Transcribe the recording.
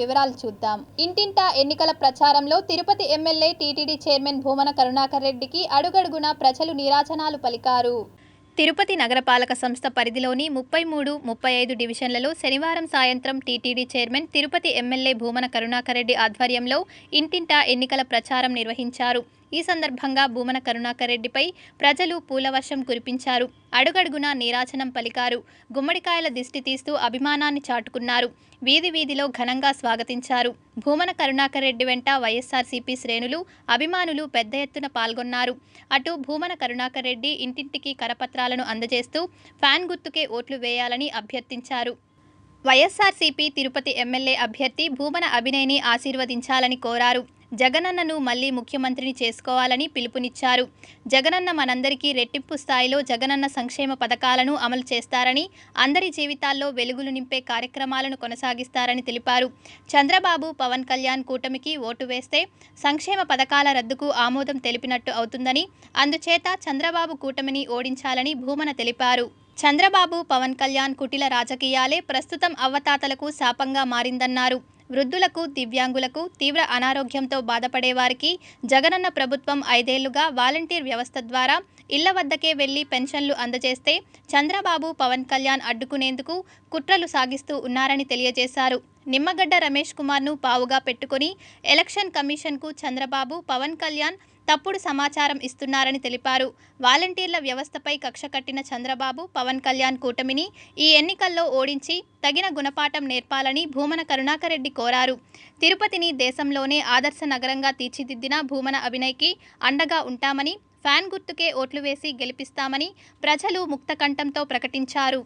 వివరాలు చూద్దాం. ఇంటింటా ఎన్నికల ప్రచారంలో Tirupati MLA TTD chairman Bhumana Karunakar రెడ్డికి అడుగడుగునా ప్రజలు నీరాజనాలు పలికారు. తిరుపతి నగరపాలక సంస్థ పరిధిలోని ముప్పై మూడు ముప్పై ఐదు డివిజన్లలో శనివారం సాయంత్రం TTD chairman Tirupati MLA Bhumana Karunakar Reddy ఆధ్వర్యంలో ఇంటింటా ఎన్నికల ప్రచారం నిర్వహించారు. ఈ సందర్భంగా భూమన కరుణాకర్ రెడ్డిపై ప్రజలు పూలవర్షం కురిపించారు. అడుగడుగునా నీరాజనం పలికారు. గుమ్మడికాయల దిష్టి తీస్తూ అభిమానాన్ని చాటుకున్నారు. వీధి వీధిలో ఘనంగా స్వాగతించారు. భూమన కరుణాకర్ రెడ్డి వెంట వైఎస్ఆర్సీపీ శ్రేణులు అభిమానులు పెద్ద ఎత్తున పాల్గొన్నారు. అటు భూమన కరుణాకర్ రెడ్డి ఇంటింటికి కరపత్రాలను అందజేస్తూ ఫ్యాన్ గుర్తుకే ఓట్లు వేయాలని అభ్యర్థించారు. వైఎస్ఆర్సీపీ తిరుపతి ఎమ్మెల్యే అభ్యర్థి భూమన అభినయని ఆశీర్వదించాలని కోరారు. జగనన్నను మళ్ళీ ముఖ్యమంత్రిని చేసుకోవాలని పిలుపునిచ్చారు. జగనన్న మనందరికీ రెట్టింపు స్థాయిలో జగనన్న సంక్షేమ పథకాలను అమలు చేస్తారని అందరి జీవితాల్లో వెలుగులు నింపే కార్యక్రమాలను కొనసాగిస్తారని తెలిపారు. చంద్రబాబు పవన్ కళ్యాణ్ కూటమికి ఓటు వేస్తే సంక్షేమ పథకాల రద్దుకు ఆమోదం తెలిపినట్టు అవుతుందని అందుచేత చంద్రబాబు కూటమిని ఓడించాలని భూమన తెలిపారు. చంద్రబాబు పవన్ కళ్యాణ్ కుటిల రాజకీయాలే ప్రస్తుతం అవ్వతాతలకు శాపంగా మారిందన్నారు. వృద్ధులకు దివ్యాంగులకు తీవ్ర అనారోగ్యంతో బాధపడేవారికి జగనన్న ప్రభుత్వం ఐదేళ్ళుగా వాలంటీర్ వ్యవస్థ ద్వారా ఇళ్ళ వద్దకే వెళ్ళి పెన్షన్లు అందజేస్తే చంద్రబాబు పవన్ కళ్యాణ్ అడ్డుకునేందుకు కుట్రలు సాగిస్తూ ఉన్నారని తెలియజేశారు. నిమ్మగడ్డ రమేష్ కుమార్ను పావుగా పెట్టుకుని ఎలక్షన్ కమిషన్కు చంద్రబాబు పవన్ కళ్యాణ్ తప్పుడు సమాచారం ఇస్తున్నారని తెలిపారు. వాలంటీర్ల వ్యవస్థపై కక్ష కట్టిన చంద్రబాబు పవన్ కళ్యాణ్ కూటమిని ఈ ఎన్నికల్లో ఓడించి తగిన గుణపాఠం నేర్పాలని భూమన కరుణాకరెడ్డి కోరారు. తిరుపతిని దేశంలోనే ఆదర్శ నగరంగా తీర్చిదిద్దిన భూమన అభినయ్కి అండగా ఉంటామని ఫ్యాన్ గుర్తుకే ఓట్లు వేసి గెలిపిస్తామని ప్రజలు ముక్తకంఠంతో ప్రకటించారు.